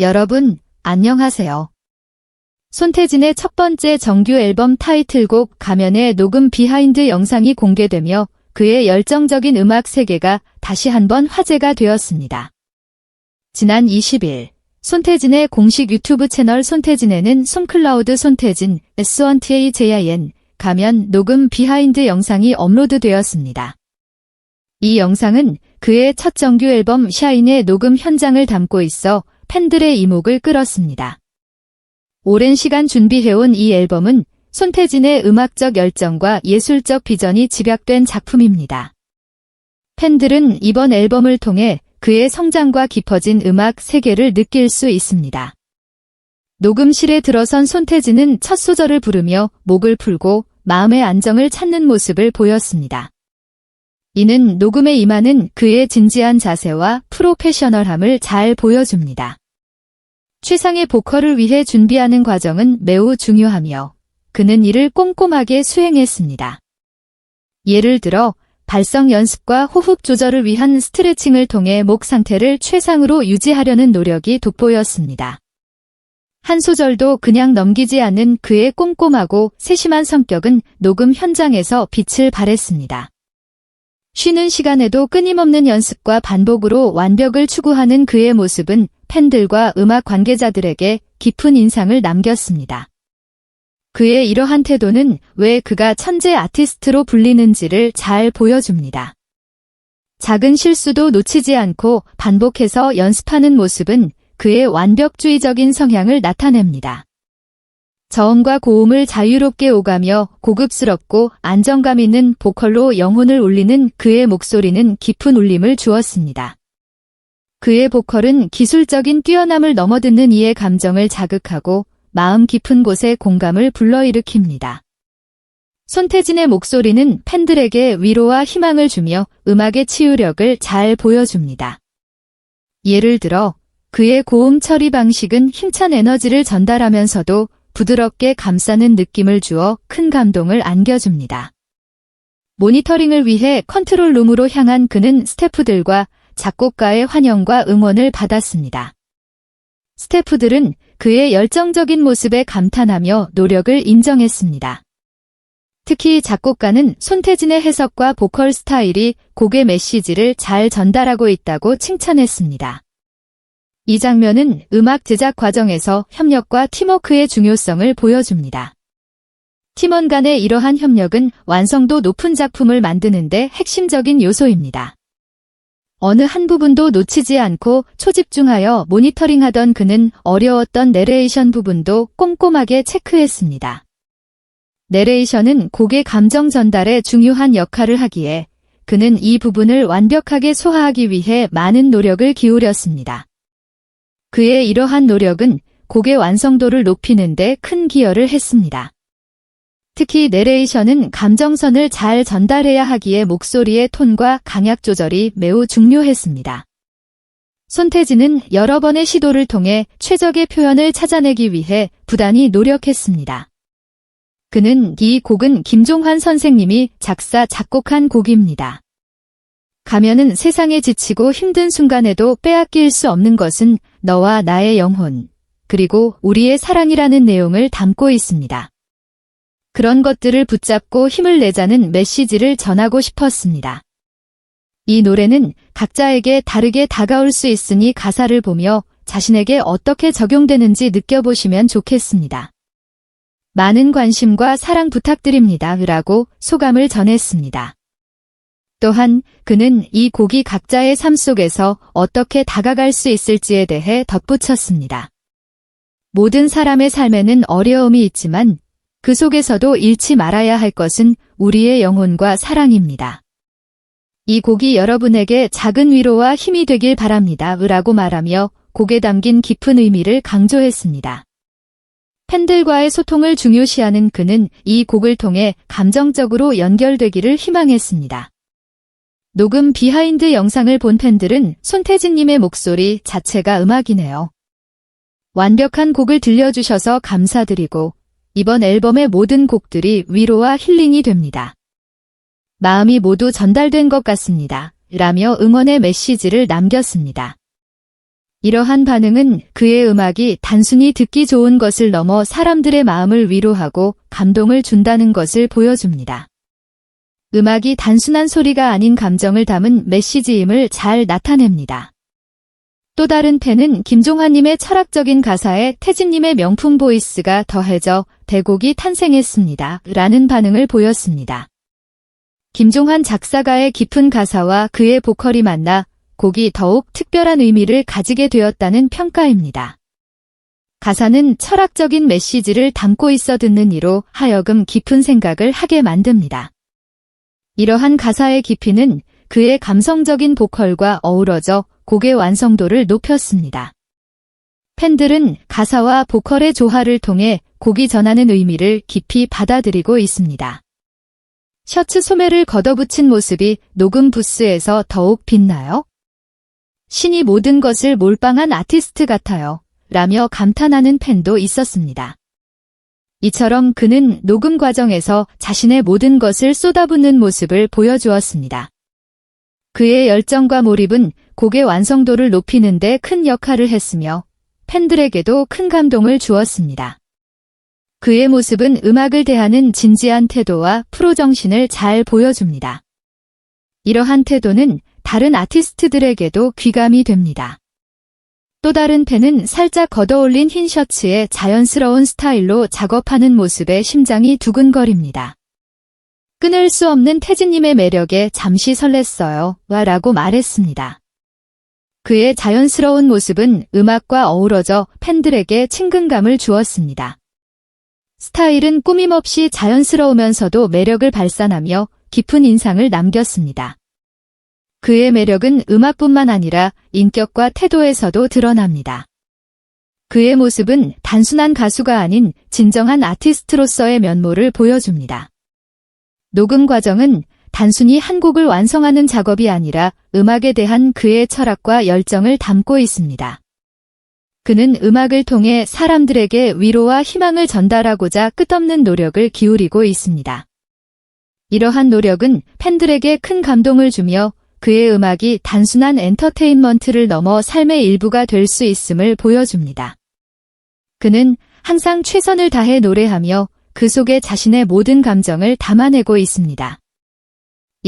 여러분, 안녕하세요. 손태진의 첫 번째 정규 앨범 타이틀곡 가면의 녹음 비하인드 영상이 공개되며 그의 열정적인 음악 세계가 다시 한번 화제가 되었습니다. 지난 20일, 손태진의 공식 유튜브 채널 손태진에는 손클라우드 손태진 S1TAJIN 가면 녹음 비하인드 영상이 업로드 되었습니다. 이 영상은 그의 첫 정규 앨범 샤인의 녹음 현장을 담고 있어 팬들의 이목을 끌었습니다. 오랜 시간 준비해온 이 앨범은 손태진의 음악적 열정과 예술적 비전이 집약된 작품입니다. 팬들은 이번 앨범을 통해 그의 성장과 깊어진 음악 세계를 느낄 수 있습니다. 녹음실에 들어선 손태진은 첫 소절을 부르며 목을 풀고 마음의 안정을 찾는 모습을 보였습니다. 이는 녹음에 임하는 그의 진지한 자세와 프로페셔널함을 잘 보여줍니다. 최상의 보컬을 위해 준비하는 과정은 매우 중요하며 그는 이를 꼼꼼하게 수행했습니다. 예를 들어 발성 연습과 호흡 조절을 위한 스트레칭을 통해 목 상태를 최상으로 유지하려는 노력이 돋보였습니다. 한 소절도 그냥 넘기지 않는 그의 꼼꼼하고 세심한 성격은 녹음 현장에서 빛을 발했습니다. 쉬는 시간에도 끊임없는 연습과 반복으로 완벽을 추구하는 그의 모습은 팬들과 음악 관계자들에게 깊은 인상을 남겼습니다. 그의 이러한 태도는 왜 그가 천재 아티스트로 불리는지를 잘 보여줍니다. 작은 실수도 놓치지 않고 반복해서 연습하는 모습은 그의 완벽주의적인 성향을 나타냅니다. 저음과 고음을 자유롭게 오가며 고급스럽고 안정감 있는 보컬로 영혼을 울리는 그의 목소리는 깊은 울림을 주었습니다. 그의 보컬은 기술적인 뛰어남을 넘어듣는 이의 감정을 자극하고 마음 깊은 곳에 공감을 불러일으킵니다. 손태진의 목소리는 팬들에게 위로와 희망을 주며 음악의 치유력을 잘 보여줍니다. 예를 들어 그의 고음 처리 방식은 힘찬 에너지를 전달하면서도 부드럽게 감싸는 느낌을 주어 큰 감동을 안겨줍니다. 모니터링을 위해 컨트롤 룸으로 향한 그는 스태프들과 작곡가의 환영과 응원을 받았습니다. 스태프들은 그의 열정적인 모습에 감탄하며 노력을 인정했습니다. 특히 작곡가는 손태진의 해석과 보컬 스타일이 곡의 메시지를 잘 전달하고 있다고 칭찬했습니다. 이 장면은 음악 제작 과정에서 협력과 팀워크의 중요성을 보여줍니다. 팀원 간의 이러한 협력은 완성도 높은 작품을 만드는데 핵심적인 요소입니다. 어느 한 부분도 놓치지 않고 초집중하여 모니터링하던 그는 어려웠던 내레이션 부분도 꼼꼼하게 체크했습니다. 내레이션은 곡의 감정 전달에 중요한 역할을 하기에 그는 이 부분을 완벽하게 소화하기 위해 많은 노력을 기울였습니다. 그의 이러한 노력은 곡의 완성도를 높이는 데 큰 기여를 했습니다. 특히 내레이션은 감정선을 잘 전달해야 하기에 목소리의 톤과 강약 조절이 매우 중요했습니다. 손태진은 여러 번의 시도를 통해 최적의 표현을 찾아내기 위해 부단히 노력했습니다. 그는 이 곡은 김종환 선생님이 작사, 작곡한 곡입니다. 가면은 세상에 지치고 힘든 순간에도 빼앗길 수 없는 것은 너와 나의 영혼, 그리고 우리의 사랑이라는 내용을 담고 있습니다. 그런 것들을 붙잡고 힘을 내자는 메시지를 전하고 싶었습니다. 이 노래는 각자에게 다르게 다가올 수 있으니 가사를 보며 자신에게 어떻게 적용되는지 느껴보시면 좋겠습니다. 많은 관심과 사랑 부탁드립니다. 라고 소감을 전했습니다. 또한 그는 이 곡이 각자의 삶 속에서 어떻게 다가갈 수 있을지에 대해 덧붙였습니다. 모든 사람의 삶에는 어려움이 있지만 그 속에서도 잃지 말아야 할 것은 우리의 영혼과 사랑입니다. 이 곡이 여러분에게 작은 위로와 힘이 되길 바랍니다. 라고 말하며 곡에 담긴 깊은 의미를 강조했습니다. 팬들과의 소통을 중요시하는 그는 이 곡을 통해 감정적으로 연결되기를 희망했습니다. 녹음 비하인드 영상을 본 팬들은 손태진님의 목소리 자체가 음악이네요. 완벽한 곡을 들려주셔서 감사드리고 이번 앨범의 모든 곡들이 위로와 힐링이 됩니다. 마음이 모두 전달된 것 같습니다. 라며 응원의 메시지를 남겼습니다. 이러한 반응은 그의 음악이 단순히 듣기 좋은 것을 넘어 사람들의 마음을 위로하고 감동을 준다는 것을 보여줍니다. 음악이 단순한 소리가 아닌 감정을 담은 메시지임을 잘 나타냅니다. 또 다른 팬은 김종환님의 철학적인 가사에 태진님의 명품 보이스가 더해져 대곡이 탄생했습니다. 라는 반응을 보였습니다. 김종환 작사가의 깊은 가사와 그의 보컬이 만나 곡이 더욱 특별한 의미를 가지게 되었다는 평가입니다. 가사는 철학적인 메시지를 담고 있어 듣는 이로 하여금 깊은 생각을 하게 만듭니다. 이러한 가사의 깊이는 그의 감성적인 보컬과 어우러져 곡의 완성도를 높였습니다. 팬들은 가사와 보컬의 조화를 통해 곡이 전하는 의미를 깊이 받아들이고 있습니다. 셔츠 소매를 걷어붙인 모습이 녹음 부스에서 더욱 빛나요? 신이 모든 것을 몰빵한 아티스트 같아요. 라며 감탄하는 팬도 있었습니다. 이처럼 그는 녹음 과정에서 자신의 모든 것을 쏟아붓는 모습을 보여주었습니다. 그의 열정과 몰입은 곡의 완성도를 높이는 데 큰 역할을 했으며 팬들에게도 큰 감동을 주었습니다. 그의 모습은 음악을 대하는 진지한 태도와 프로 정신을 잘 보여줍니다. 이러한 태도는 다른 아티스트들에게도 귀감이 됩니다. 또 다른 팬은 살짝 걷어올린 흰 셔츠에 자연스러운 스타일로 작업하는 모습에 심장이 두근거립니다. 끊을 수 없는 태진님의 매력에 잠시 설렜어요. 와 라고 말했습니다. 그의 자연스러운 모습은 음악과 어우러져 팬들에게 친근감을 주었습니다. 스타일은 꾸밈없이 자연스러우면서도 매력을 발산하며 깊은 인상을 남겼습니다. 그의 매력은 음악뿐만 아니라 인격과 태도에서도 드러납니다. 그의 모습은 단순한 가수가 아닌 진정한 아티스트로서의 면모를 보여줍니다. 녹음 과정은 단순히 한 곡을 완성하는 작업이 아니라 음악에 대한 그의 철학과 열정을 담고 있습니다. 그는 음악을 통해 사람들에게 위로와 희망을 전달하고자 끝없는 노력을 기울이고 있습니다. 이러한 노력은 팬들에게 큰 감동을 주며 그의 음악이 단순한 엔터테인먼트를 넘어 삶의 일부가 될 수 있음을 보여줍니다. 그는 항상 최선을 다해 노래하며 그 속에 자신의 모든 감정을 담아내고 있습니다.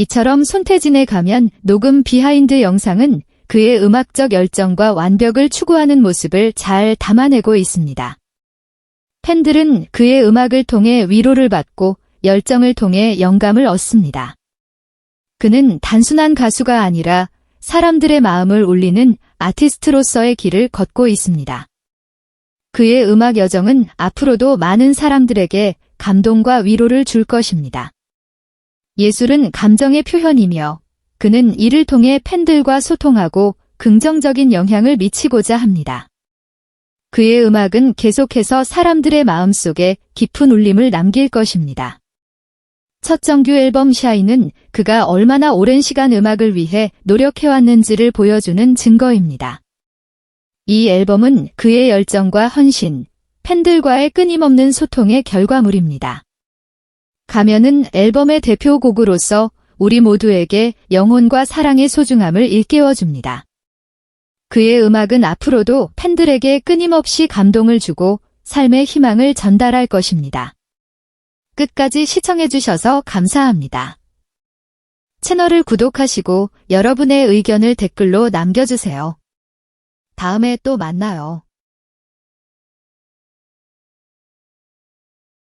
이처럼 손태진에 가면 녹음 비하인드 영상은 그의 음악적 열정과 완벽을 추구하는 모습을 잘 담아내고 있습니다. 팬들은 그의 음악을 통해 위로를 받고 열정을 통해 영감을 얻습니다. 그는 단순한 가수가 아니라 사람들의 마음을 울리는 아티스트로서의 길을 걷고 있습니다. 그의 음악 여정은 앞으로도 많은 사람들에게 감동과 위로를 줄 것입니다. 예술은 감정의 표현이며 그는 이를 통해 팬들과 소통하고 긍정적인 영향을 미치고자 합니다. 그의 음악은 계속해서 사람들의 마음속에 깊은 울림을 남길 것입니다. 첫 정규 앨범 샤이는 그가 얼마나 오랜 시간 음악을 위해 노력해왔는지를 보여주는 증거입니다. 이 앨범은 그의 열정과 헌신, 팬들과의 끊임없는 소통의 결과물입니다. 가면은 앨범의 대표곡으로서 우리 모두에게 영혼과 사랑의 소중함을 일깨워줍니다. 그의 음악은 앞으로도 팬들에게 끊임없이 감동을 주고 삶의 희망을 전달할 것입니다. 끝까지 시청해주셔서 감사합니다. 채널을 구독하시고 여러분의 의견을 댓글로 남겨주세요. 다음에 또 만나요.